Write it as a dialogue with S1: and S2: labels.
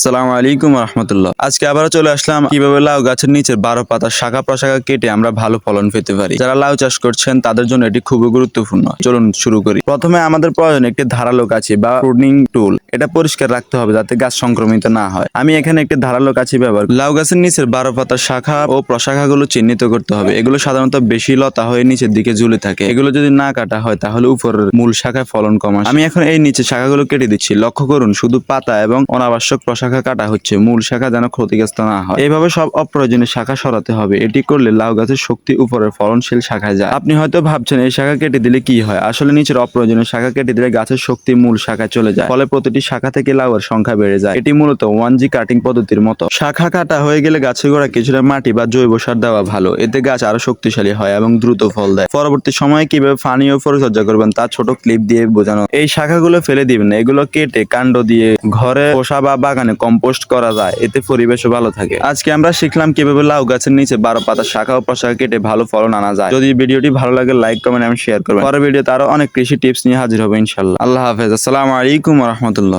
S1: আসসালামু আলাইকুম রহমতুল্লাহ। আজকে আবারও চলে আসলাম কীভাবে লাউ গাছের নিচের বারো পাতার শাখা প্রশাখা কেটে আমরা ভালো ফলন পেতে পারি। যারা লাউ চাষ করছেন, তাদের জন্য এটি খুবই গুরুত্বপূর্ণ। চলুন শুরু করি। প্রথমে আমাদের প্রয়োজন একটি ধারালো কাছি বা প্রুনিং টুল। এটা পরিষ্কার রাখতে হবে যাতে গাছ সংক্রমিত না হয়। আমি এখানে একটি ধারালো কাছি ব্যবহার। লাউ গাছের নিচের বারো পাতার শাখা ও প্রশাখাগুলো চিহ্নিত করতে হবে। এগুলো সাধারণত বেশি লতা হয়ে নিচের দিকে ঝুলে থাকে। এগুলো যদি না কাটা হয়, তাহলে উপরের মূল শাখায় ফলন কম আসে। আমি এখন এই নিচে শাখাগুলো কেটে দিচ্ছি। লক্ষ্য করুন, শুধু পাতা এবং অনাবশ্যক প্রশাখা কাটা হচ্ছে, মূল শাখা যেন ক্ষতিগ্রস্ত না হয়। এইভাবে সব অপ্রয়োজনীয় শাখা সরাতে হবে। এটি করলে লাউ গাছের শক্তি উপরের ফলনশীল শাখায় যায়। আপনি হয়তো ভাবছেন, এই শাখা কেটে দিলে কি হয়? আসলে নিচের অপ্রয়োজনীয় শাখা কেটে দিলে গাছের শক্তি মূল শাখায় চলে যায়। ফলে প্রতিটি শাখা থেকে লাউয়ের সংখ্যা বেড়ে যায়। এটি মূলত ওয়ান জি কাটিং পদ্ধতির মতো। শাখা কাটা হয়ে গেলে গাছের গোড়া কিছুটা মাটি বা জৈব সার দেওয়া ভালো। এতে গাছ আরও শক্তিশালী হয় এবং দ্রুত ফল দেয়। পরবর্তী সময়ে কীভাবে পানি ও পরিচর্যা করবেন তা ছোট ক্লিপ দিয়ে বোঝানো। এই শাখাগুলো ফেলে দিবেন এগুলো কেটে কাণ্ড দিয়ে ঘরে পোষা বা বাগানে কম্পোস্ট করা যায়, এতে পরিবেশও ভালো থাকে। আজকে আমরা শিখলাম কীভাবে লাউ গাছের নিচে বারো পাতা শাখা ও প্রশাখা কেটে ভালো ফলন আনা যায়। যদি ভিডিওটি ভালো লাগে লাইক কমেন্ট এবং শেয়ার করবেন। পরের ভিডিওতে আরও অনেক কৃষি টিপস নিয়ে হাজির হবে ইনশাল্লাহ আল্লাহ হাফেজ। আসসালামু আলাইকুম রহমতুল্লাহ।